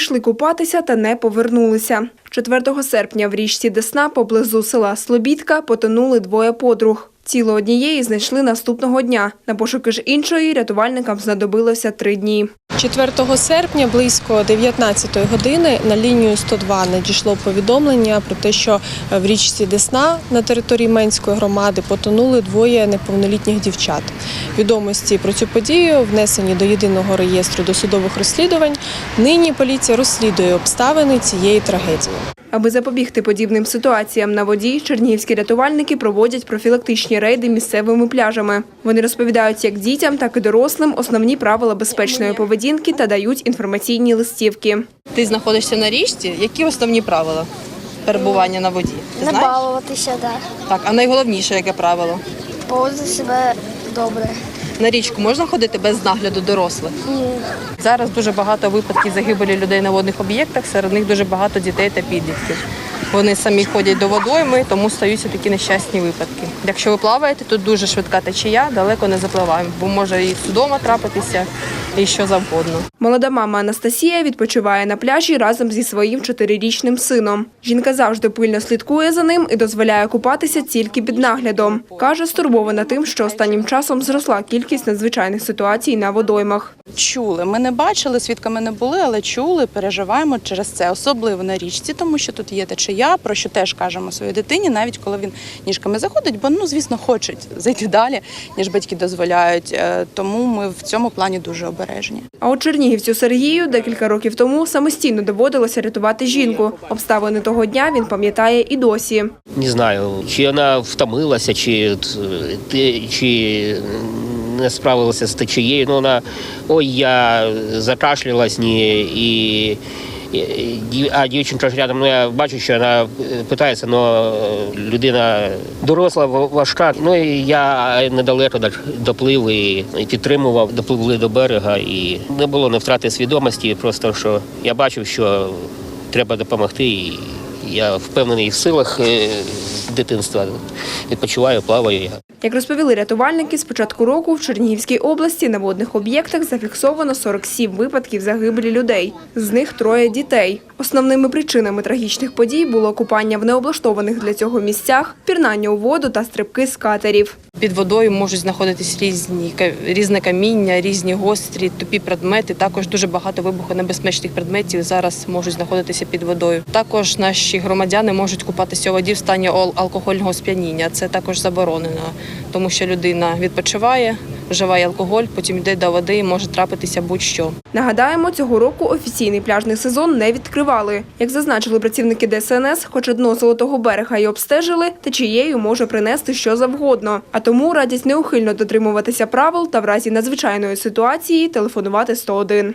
пішли купатися та не повернулися. 4 серпня в річці Десна поблизу села Слобідка потонули двоє подруг. Тіло однієї знайшли наступного дня. На пошуки ж іншої рятувальникам знадобилося три дні. 4 серпня близько 19 години на лінію 102 надійшло повідомлення про те, що в річці Десна на території Менської громади потонули двоє неповнолітніх дівчат. Відомості про цю подію внесені до єдиного реєстру досудових розслідувань. Нині поліція розслідує обставини цієї трагедії. Аби запобігти подібним ситуаціям на воді, чернігівські рятувальники проводять профілактичні рейди місцевими пляжами. Вони розповідають як дітям, так і дорослим основні правила безпечної поведінки та дають інформаційні листівки. Ти знаходишся на річці. Які основні правила перебування на воді? Ти Не знаєш? балуватися, так. Так, а найголовніше яке правило? Поводити себе добре. На річку можна ходити без нагляду дорослих? Ні. Зараз дуже багато випадків загибелі людей на водних об'єктах, серед них дуже багато дітей та підлітків. Вони самі ходять до водойми, тому стаються такі нещасні випадки. Якщо ви плаваєте, тут дуже швидка течія, далеко не запливаємо, бо може і судома трапитися, і що завгодно. Молода мама Анастасія відпочиває на пляжі разом зі своїм чотирирічним сином. Жінка завжди пильно слідкує за ним і дозволяє купатися тільки під наглядом. Каже, стурбована тим, що останнім часом зросла кількість надзвичайних ситуацій на водоймах. Чули. Ми не бачили, свідками не були, але чули, переживаємо через це, особливо на річці, тому що тут є течія, про що теж кажемо своїй дитині, навіть коли він ніжками заходить, бо ну звісно хочуть зайти далі, ніж батьки дозволяють. Е, Тому ми в цьому плані дуже обережні. А от чернігівцю Сергію декілька років тому самостійно доводилося рятувати жінку. Обставини того дня він пам'ятає і досі. Не знаю, чи вона втомилася, чи, чи не справилася з течією. Ну, вона, ой, я закашлялась ні, і, а дівчинка ж рядом, ну я бачу, що вона е, питається, але людина доросла, важка. Ну і я недалеко доплив і, підтримував, допливли до берега, і не було не втрати свідомості, просто що я бачив, що треба допомогти. І я впевнений в силах е, дитинства. Відпочиваю, плаваю. Як розповіли рятувальники, з початку року в Чернігівській області на водних об'єктах зафіксовано 47 випадків загибелі людей. З них троє дітей. Основними причинами трагічних подій було купання в необлаштованих для цього місцях, пірнання у воду та стрибки з катерів. Під водою можуть знаходитись різні різне каміння, різні гострі, тупі предмети. Також дуже багато вибухонебезпечних предметів зараз можуть знаходитися під водою. Також наші громадяни можуть купатися у воді в стані алкогольного сп'яніння. Це також заборонено, тому що людина відпочиває, вживає алкоголь, потім йде до води і може трапитися будь-що. Нагадаємо, цього року офіційний пляжний сезон не відкривали. Як зазначили працівники ДСНС, хоч дно золотого берега й обстежили, течією може принести що завгодно. А тому радять неухильно дотримуватися правил та в разі надзвичайної ситуації телефонувати 101.